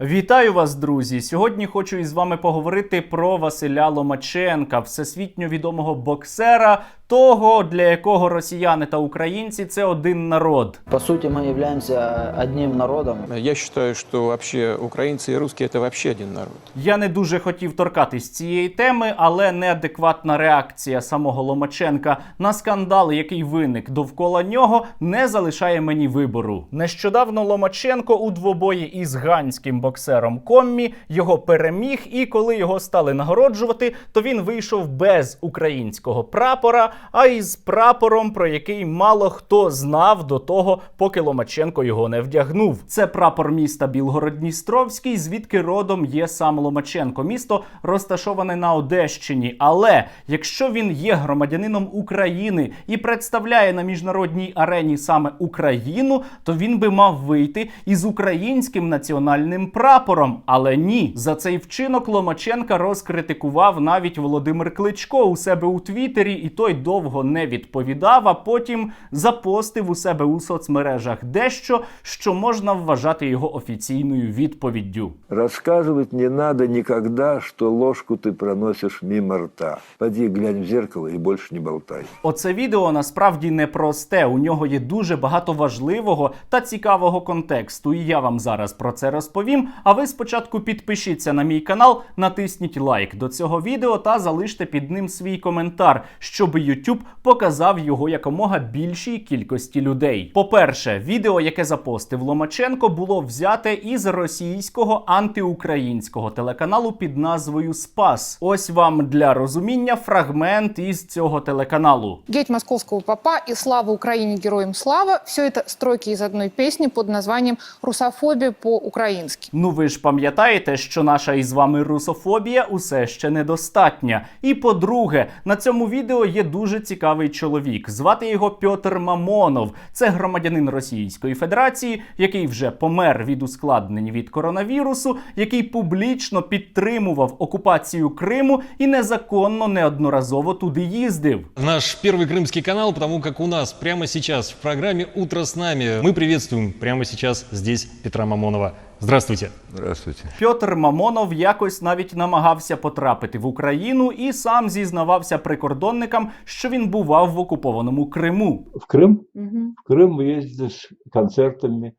Вітаю вас, друзі! Сьогодні хочу із вами поговорити про Василя Ломаченка, всесвітньо відомого боксера, того, для якого росіяни та українці це один народ. По сути, мы являемся одним народом. Я считаю, что вообще украинцы и русские это вообще один народ. Я не дуже хотів торкатись цієї теми, але неадекватна реакція самого Ломаченка на скандал, який виник довкола нього, не залишає мені вибору. Нещодавно Ломаченко у двобої із ганським боксером Коммі його переміг, і коли його стали нагороджувати, то він вийшов без українського прапора, а із прапором, про який мало хто знав до того, поки Ломаченко його не вдягнув. Це прапор міста Білгород-Дністровський, звідки родом є сам Ломаченко. Місто розташоване на Одещині. Але якщо він є громадянином України і представляє на міжнародній арені саме Україну, то він би мав вийти із українським національним прапором. Але ні, за цей вчинок Ломаченка розкритикував навіть Володимир Кличко у себе у Твіттері, і той довго не відповідав. А потім запостив у себе у соцмережах дещо, що можна вважати його офіційною відповіддю. Рассказывать не надо никогда, что ложку ты проносишь мимо рта. Поди глянь в зеркало и больше не болтай. Оце відео насправді непросте. У нього є дуже багато важливого та цікавого контексту. І я вам зараз про це розповім. А ви спочатку підпишіться на мій канал, натисніть лайк до цього відео та залиште під ним свій коментар, щоб YouTube показав його якомога більшій кількості людей. По-перше, відео, яке запостив Ломаченко, було взяте із російського антиукраїнського телеканалу під назвою Спас. Ось вам для розуміння фрагмент із цього телеканалу. Геть московского попа и «Слава Украине, героям слава» – все это стройки из одной песни под названием «Русофобия по-украински». Ну ви ж пам'ятаєте, що наша із вами русофобія усе ще недостатня. І по-друге, на цьому відео є дуже цікавий чоловік. Звати його Пьотр Мамонов. Це громадянин Російської Федерації, який вже помер від ускладнень від коронавірусу, який публічно підтримував окупацію Криму і незаконно неодноразово туди їздив. Наш первый крымский канал, потому как у нас прямо сейчас в программе «Утро с нами» мы приветствуем прямо сейчас здесь Петра Мамонова. Здравствуйте. Здравствуйте. Пьотр Мамонов якось навіть намагався потрапити в Україну і сам зізнавався прикордонникам, що він бував в окупованому Криму. В Крым. Мгм. В Крым ездил с концертами,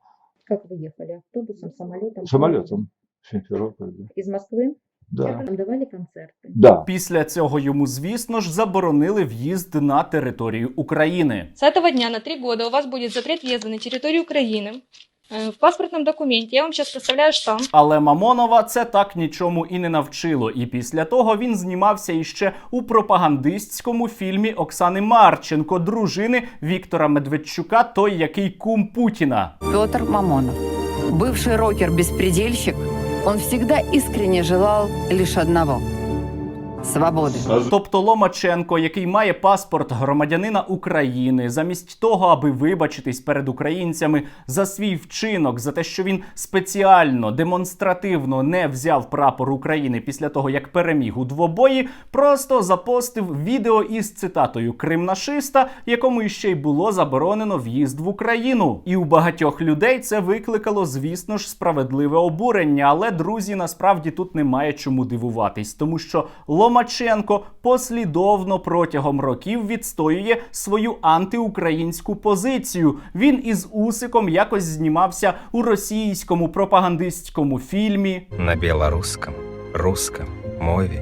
Как вы ехали? Автобусом, самолетом? самолетом. в Симферополь. да. Из Москвы? Да. Там давали концерты? Да. Після цього йому, звісно ж, заборонили в'їзд на територію України. С этого дня на три года у вас будет запрет въезда на территорию Украины. Э, В паспортном документе я вам сейчас представляю штамп. Але Мамонова це так нічому і не навчило. І після того він знімався іще у пропагандистському фільмі Оксани Марченко, дружини Віктора Медведчука, той який кум Путіна. Петр Мамонов. Бывший рокер-беспредельщик, он всегда искренне желал лишь одного – свободы. Тобто Ломаченко, який має паспорт громадянина України, замість того, аби вибачитись перед українцями за свій вчинок, за те, що він спеціально демонстративно не взяв прапор України після того, як переміг у двобої, просто запостив відео із цитатою Кримнашиста, якому іще й було заборонено в'їзд в Україну. І у багатьох людей це викликало, звісно ж, справедливе обурення. Але друзі, насправді тут немає чому дивуватись, тому що Ломаченко послідовно протягом років відстоює свою антиукраїнську позицію. Він із Усиком якось знімався у російському пропагандистському фільмі. на білоруському, русском мові.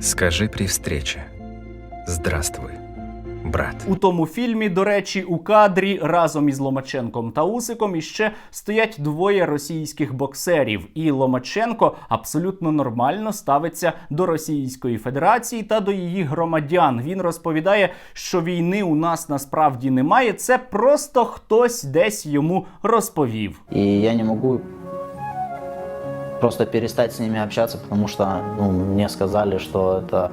Скажи при встрече «Здравствуй, брат». У тому фільмі, до речі, у кадрі разом із Ломаченком та Усиком іще стоять двоє російських боксерів. І Ломаченко абсолютно нормально ставиться до Російської Федерації та до її громадян. Він розповідає, що війни у нас насправді немає. Це просто хтось десь йому розповів. И я не могу просто перестать с ними общаться, потому что ну, мне сказали, что это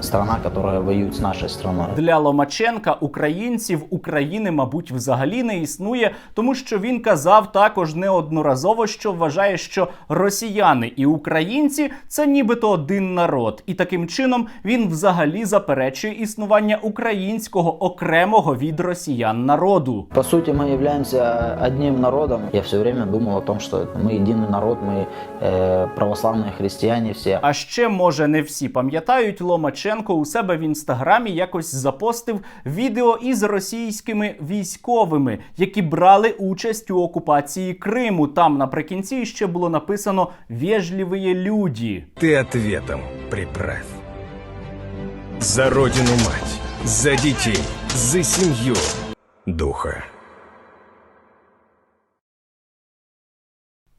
страна, которая воюет с нашей страной. Для Ломаченка українців України, мабуть, взагалі не існує, тому що він казав також неодноразово, що вважає, що росіяни і українці це нібито один народ, і таким чином він взагалі заперечує існування українського окремого від росіян народу. По сути, мы являемся одним народом. Я все время думал о том, что мы единый народ, мы э, православные христиане все. А ще, може, не всі пам'ятають, Ломаченко у себе в інстаграмі якось запостив відео із російськими військовими, які брали участь у окупації Криму. Там наприкінці ще було написано «Вежливые люди». Ты ответом приправь. За родину мать, за детей, за семью. Духа.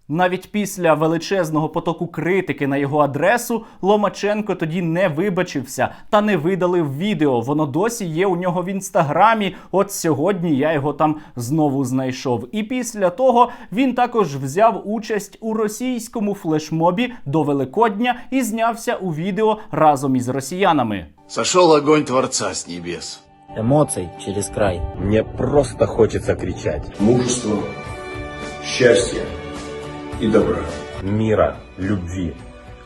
Навіть після величезного потоку критики на його адресу Ломаченко тоді не вибачився та не видалив відео. Воно досі є у нього в інстаграмі. От сьогодні я його там знову знайшов. І після того він також взяв участь у російському флешмобі до Великодня і знявся у відео разом із росіянами. Сошел огонь Творца с небес. Эмоций через край. Мне просто хочется кричать. Мужество, счастье и добра. Мира, любви.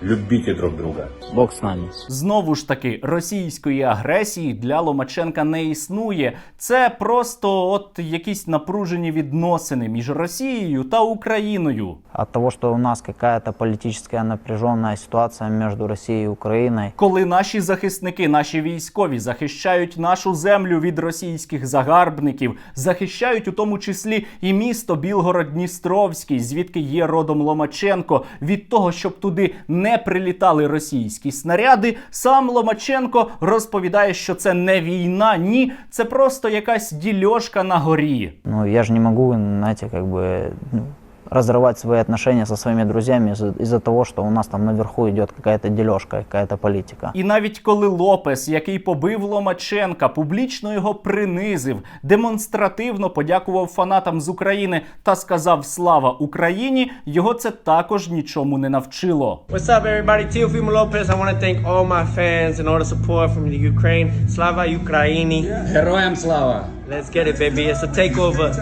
Любите друг друга. Бог с нами. Знову ж таки, російської агресії для Ломаченка не існує. Це просто от якісь напружені відносини між Росією та Україною. От того, что у нас какая-то политическая напряженная ситуация между Россией и Украиной, Коли наші захисники, наші військові захищають нашу землю від російських загарбників, захищають у тому числі і місто Білгород-Дністровський, звідки є родом Ломаченко, від того, щоб туди не прилітали російські снаряди. Сам Ломаченко розповідає, що це не війна, ні, це просто якась дільошка на горі. ну, я ж не могу, знаете, как бы ну, разрывать свои отношения со своими друзьями из-за того, что у нас там наверху идет какая-то дележка, какая-то политика. І навіть коли Лопес, який побив Ломаченка, публічно його принизив, демонстративно подякував фанатам з України та сказав Слава Україні, його це також нічому не навчило. What's up, everybody? Teofimo Lopez. I want to thank all my fans and all the support from the Ukraine. Slava Ukraini. Героям слава! Let's get it, baby. It's a takeover.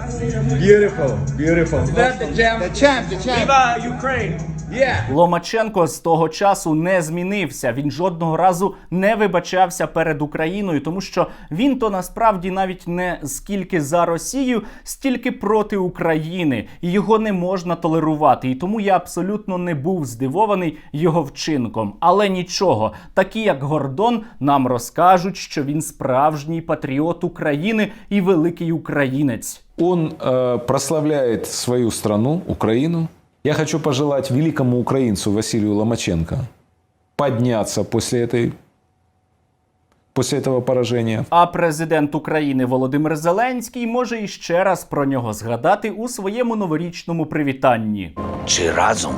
Beautiful, beautiful. That's the champ, the champ. Viva Ukraine! Ломаченко з того часу не змінився. Він жодного разу не вибачався перед Україною, тому що він то насправді навіть не скільки за Росію, стільки проти України, і його не можна толерувати. І тому я абсолютно не був здивований його вчинком. Але нічого, такі як Гордон нам розкажуть, що він справжній патріот України і великий українець. Он э, прославляет свою страну, Украину. Я хочу пожелать великому украинцу Василию Ломаченко подняться после этой после этого пораження, А президент України Володимир Зеленський може іще раз про нього згадати у своєму новорічному привітанні. Чи разом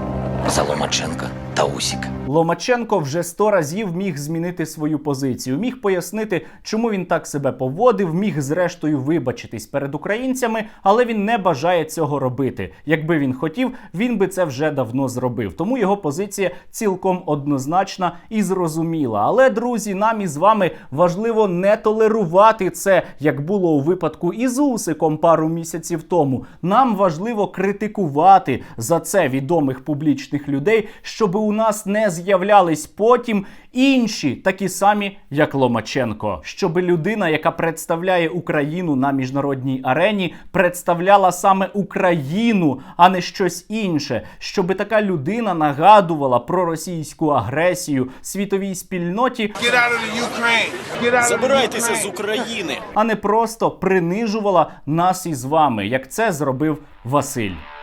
за Ломаченка та Усіка? Ломаченко вже сто разів міг змінити свою позицію, міг пояснити, чому він так себе поводив, міг зрештою вибачитись перед українцями, але він не бажає цього робити. Якби він хотів, він би це вже давно зробив. Тому його позиція цілком однозначна і зрозуміла. Але друзі, нам із вами важливо не толерувати це, як було у випадку із Усиком пару місяців тому. Нам важливо критикувати за це відомих публічних людей, щоб у нас не з'являлись потім інші, такі самі, як Ломаченко. Щоб людина, яка представляє Україну на міжнародній арені, представляла саме Україну, а не щось інше. Щоб така людина нагадувала про російську агресію світовій спільноті. Забирайтеся з України! а не просто принижувала нас із вами, як це зробив Василь.